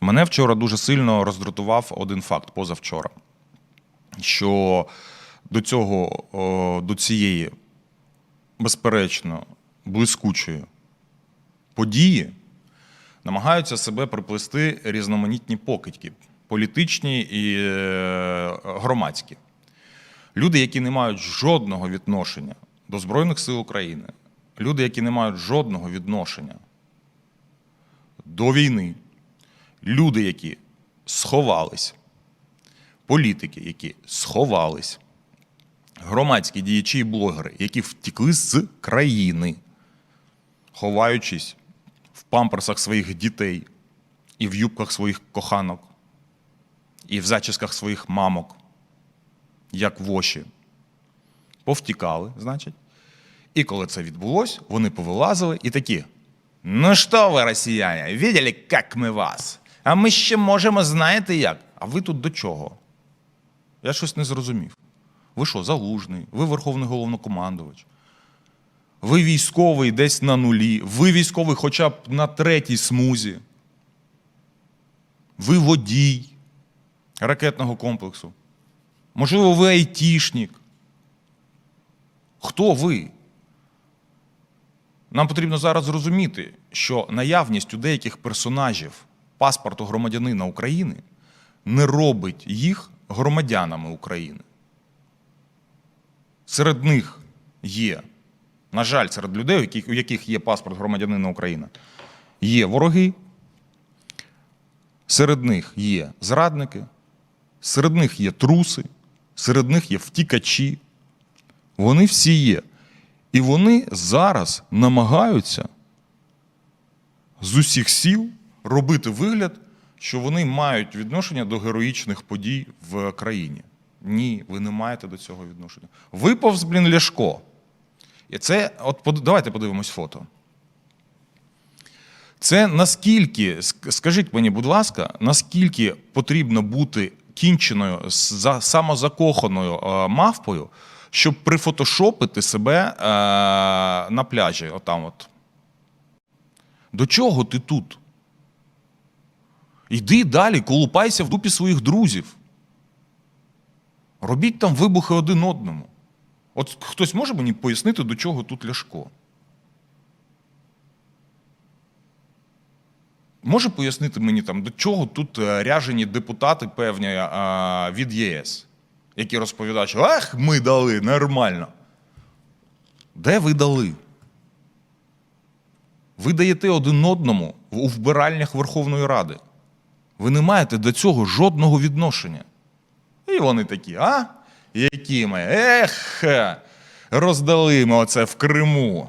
Мене вчора дуже сильно роздратував один факт позавчора, що до цього, до цієї, безперечно, блискучої події намагаються себе приплести різноманітні покидьки, політичні і е, громадські. Люди, які не мають жодного відношення до Збройних сил України, люди, які не мають жодного відношення до війни, люди, які сховались, політики, які сховались, громадські діячі і блогери, які втекли з країни, ховаючись в памперсах своїх дітей і в юбках своїх коханок, і в зачісках своїх мамок, як воші. Повтікали, значить. І коли це відбулось, вони повилазили і такі. Ну що ви, росіяни, видели, як ми вас? А ми ще можемо, знаєте як? А ви тут до чого? Я щось не зрозумів. Ви що, залужний? Ви верховний головнокомандувач? Ви військовий десь на нулі, ви військовий хоча б на третій смузі. Ви водій ракетного комплексу. Можливо, ви айтішник. Хто ви? Нам потрібно зараз зрозуміти, що наявність у деяких персонажів паспорту громадянина України не робить їх громадянами України. Серед них є, на жаль, серед людей, у яких, у яких є паспорт громадянина України, є вороги, серед них є зрадники, серед них є труси, серед них є втікачі. Вони всі є. І вони зараз намагаються з усіх сіл робити вигляд, що вони мають відношення до героїчних подій в країні. Ні, ви не маєте до цього відношення. Ви повз, блін, Ляшко. І це, от давайте подивимось фото. Це наскільки, скажіть мені, будь ласка, наскільки потрібно бути кінченою, самозакоханою е, мавпою, щоб прифотошопити себе е, на пляжі? Отам от. До чого ти тут? Йди далі, колупайся в дупі своїх друзів. Робіть там вибухи один одному. От хтось може мені пояснити, до чого тут Ляшко? Може пояснити мені, там, до чого тут е, ряжені депутати певні е, від ЄС, які розповідають, що ах, ми дали нормально. Де ви дали? Ви даєте один одному у вбиральнях Верховної Ради. Ви не маєте до цього жодного відношення. І вони такі, а? Які ми? Ех, роздали ми оце в Криму.